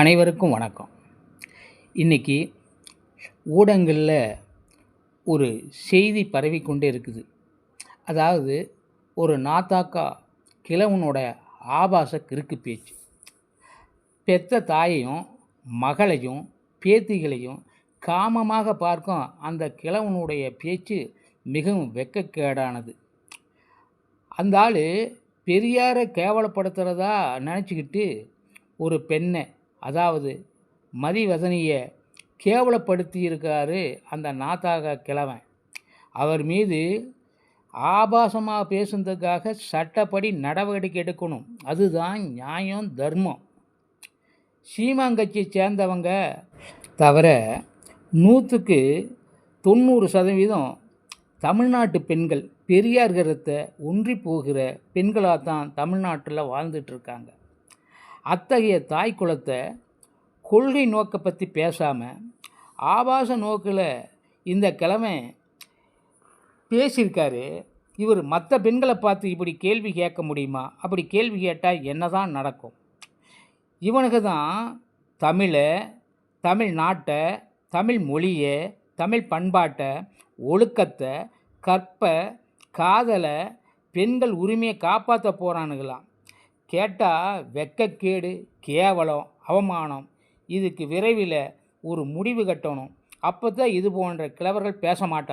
அனைவருக்கும் வணக்கம். இன்றைக்கி ஊடகங்களில் ஒரு செய்தி பரவிக்கொண்டே இருக்குது. அதாவது ஒரு நாத்தாக்கா கிழவனோட ஆபாச கிறுக்கு பேச்சு. பெத்த தாயையும் மகளையும் பேத்திகளையும் காமமாக பார்க்கும் அந்த கிழவனுடைய பேச்சு மிகவும் வெக்கக்கேடானது. அந்த ஆள் பெரியாரை கேவலப்படுத்துகிறதா நினச்சிக்கிட்டு ஒரு பெண்ணை அதாவது மதிவதனியை கேவலப்படுத்தியிருக்காரு அந்த நாத்தாக கிழவன். அவர் மீது ஆபாசமாக பேசுனதுக்காக சட்டப்படி நடவடிக்கை எடுக்கணும். அதுதான் நியாயம் தர்மம். சீமாங்கட்சியை சேர்ந்தவங்க தவிர நூற்றுக்கு தொண்ணூறு சதவீதம் தமிழ்நாட்டு பெண்கள் பெரியார் கருத்தை ஒன்றி போகிற பெண்களாக தான் தமிழ்நாட்டில் வாழ்ந்துட்டுருக்காங்க அத்தகைய தாய் குலத்தை கொள்கை நோக்கை பற்றி பேசாமல் ஆபாச நோக்கில் இந்த கிழமை பேசியிருக்காரு. இவர் மற்ற பெண்களை பார்த்து இப்படி கேள்வி கேட்க முடியுமா? அப்படி கேள்வி கேட்டால் என்ன தான் நடக்கும்? இவனுக்கு தான் தமிழை தமிழ் நாட்டை தமிழ் மொழியை தமிழ் பண்பாட்டை ஒழுக்கத்தை கற்பை காதலை பெண்கள் உரிமையை காப்பாற்ற போகிறானுங்களாம் கேட்டால் வெக்கக்கேடு கேவலம் அவமானம். இதுக்கு விரைவில் ஒரு முடிவு கட்டணும். அப்போ தான் இது போன்ற கிழவர்கள் பேச மாட்டார்